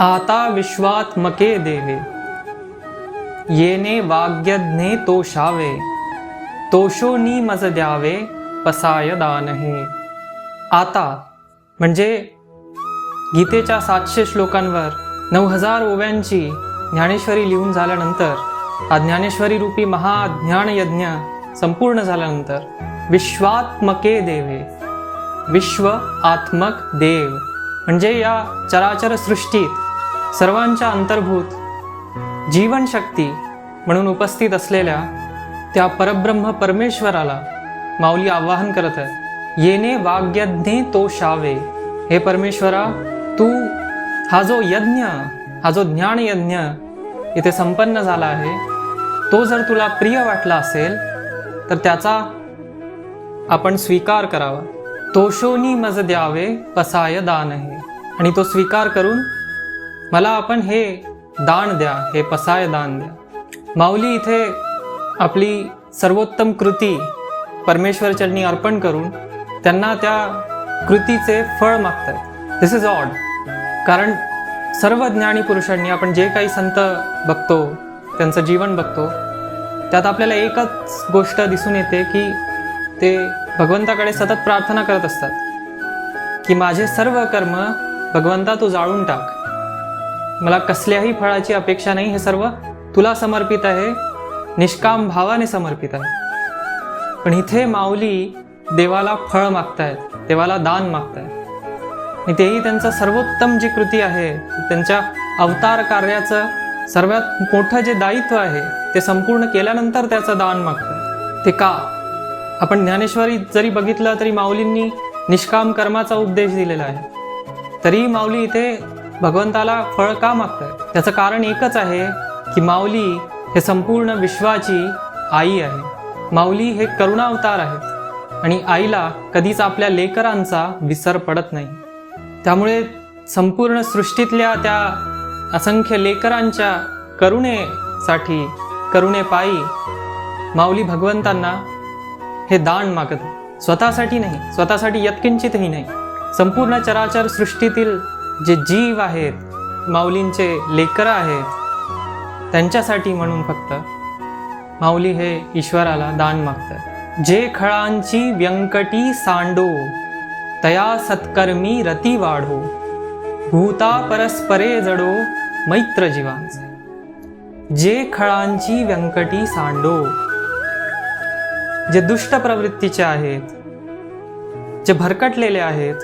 आता विश्वात्मके देवे येने वाग्यज्ञे तोषावे तोषोनी मज द्यावे पसाय दानहे। आता म्हणजे गीतेच्या सातशे श्लोकांवर नऊ हजार ओव्यांची ज्ञानेश्वरी लिहून झाल्यानंतर हा ज्ञानेश्वरी रूपी महाज्ञान यज्ञ संपूर्ण झाल्यानंतर विश्वात्मके देवे विश्व आत्मक देव म्हणजे या चराचर सृष्टीत सर्वांच्या अंतर्भूत जीवनशक्ती म्हणून उपस्थित असलेल्या त्या परब्रह्म परमेश्वराला माऊली आवाहन करत आहे येणे वाग्यज्ञे तो शावे. हे परमेश्वरा तू हा जो यज्ञ हा जो ज्ञान यज्ञ इथे संपन्न झाला आहे तो जर तुला प्रिय वाटला असेल तर त्याचा आपण स्वीकार करावा. तोषोनी मज द्यावे पसाय दान आहे आणि तो स्वीकार करून मला आपण हे दान द्या हे पसाय दान द्या. माऊली इथे आपली सर्वोत्तम कृती परमेश्वर चरणी अर्पण करून त्यांना त्या कृतीचे फळ मागतात दिस इज ऑड कारण सर्व ज्ञानी पुरुषांनी आपण जे काही संत बघतो त्यांचं जीवन बघतो त्यात आपल्याला एकच गोष्ट दिसून येते की ते भगवंताकडे सतत प्रार्थना करत असतात की माझे सर्व कर्म भगवंता तू जाळून टाक. मला कसल्याही फळाची अपेक्षा नाही हे सर्व तुला समर्पित आहे निष्काम भावाने समर्पित आहे. पण इथे माऊली देवाला फळ मागतायत देवाला दान मागतायत. आणि तेही त्यांचं सर्वोत्तम जी कृती आहे त्यांच्या अवतार कार्याचं सर्वात मोठं जे दायित्व आहे ते संपूर्ण केल्यानंतर त्याचं दान मागतं ते का? आपण ज्ञानेश्वरी जरी बघितलं तरी माऊलींनी निष्काम कर्माचा उपदेश दिलेला आहे. तरी माऊली इथे भगवंताला फळ का मागतात त्याचं कारण एकच आहे की माऊली हे संपूर्ण विश्वाची आई आहे. माऊली हे करुणावतार आहेत आणि आईला कधीच आपल्या लेकरांचा विसर पडत नाही. त्यामुळे संपूर्ण सृष्टीतल्या त्या असंख्य लेकरांच्या करुणेसाठी करुणेपायी माऊली भगवंतांना हे दान मागत स्वतःसाठी नाही स्वतःसाठी यत्किंचितही नाही. संपूर्ण चराचर सृष्टीतील जे जीव आहेत माऊलींचे लेकरं आहेत त्यांच्यासाठी म्हणून फक्त माऊली हे ईश्वराला दान मागतात. जे खळांची व्यंकटी सांडो तया सत्कर्मी रती वाढो भूता परस्परे जडो मैत्र जीवांचे. जे खळांची व्यंकटी सांडो जे दुष्ट प्रवृत्तीचे आहेत जे भरकटलेले आहेत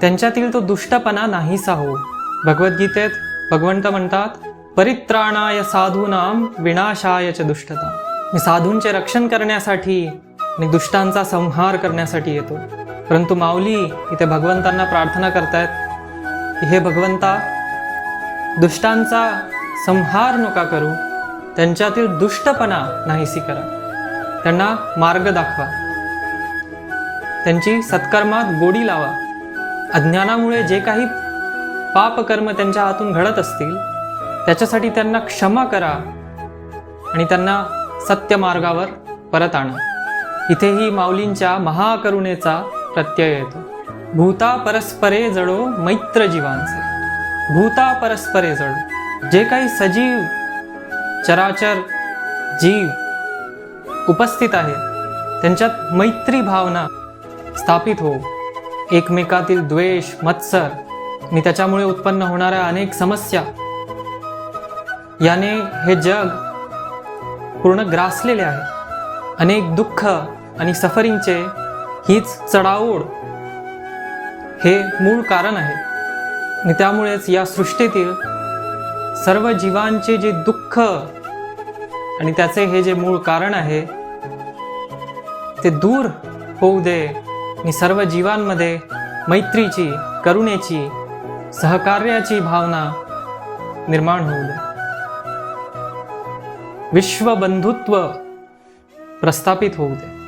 त्यांच्यातील तो दुष्टपणा नाहीसा हो. भगवद्गीतेत भगवंत म्हणतात परित्राणाय साधूनाम विनाशाय च दुष्टता. मी साधूंचे रक्षण करण्यासाठी आणि दुष्टांचा संहार करण्यासाठी येतो. परंतु माऊली इथे भगवंतांना प्रार्थना करतायत की हे भगवंता दुष्टांचा संहार नका करू त्यांच्यातील दुष्टपणा नाहीसी करा. त्यांना मार्ग दाखवा. त्यांची सत्कर्मात गोडी लावा. अज्ञानामुळे जे काही पापकर्म त्यांच्या हातून घडत असतील त्याच्यासाठी त्यांना क्षमा करा आणि त्यांना सत्य मार्गावर परत आणा. इथेही माऊलींच्या महाकरुणेचा प्रत्यय येतो. भूता परस्परे जडो मैत्र जीवांचे भूता परस्परे जडो. जे काही सजीव चराचर जीव उपस्थित आहेत त्यांच्यात मैत्री भावना स्थापित हो. एकमेकातील द्वेष मत्सर आणि त्याच्यामुळे उत्पन्न होणाऱ्या अनेक समस्या. याने हे जग पूर्ण ग्रासलेले आहे. अनेक दुःख आणि सफरिंगचे हीच चढाओढ हे मूळ कारण आहे. आणि त्यामुळेच या सृष्टीतील सर्व जीवांचे जे दुःख आणि त्याचे हे जे मूळ कारण आहे ते दूर होऊ दे मी सर्व जीवांमध्ये मैत्रीची करुणेची सहकार्याची भावना निर्माण होऊ दे. विश्वबंधुत्व प्रस्थापित होऊ दे.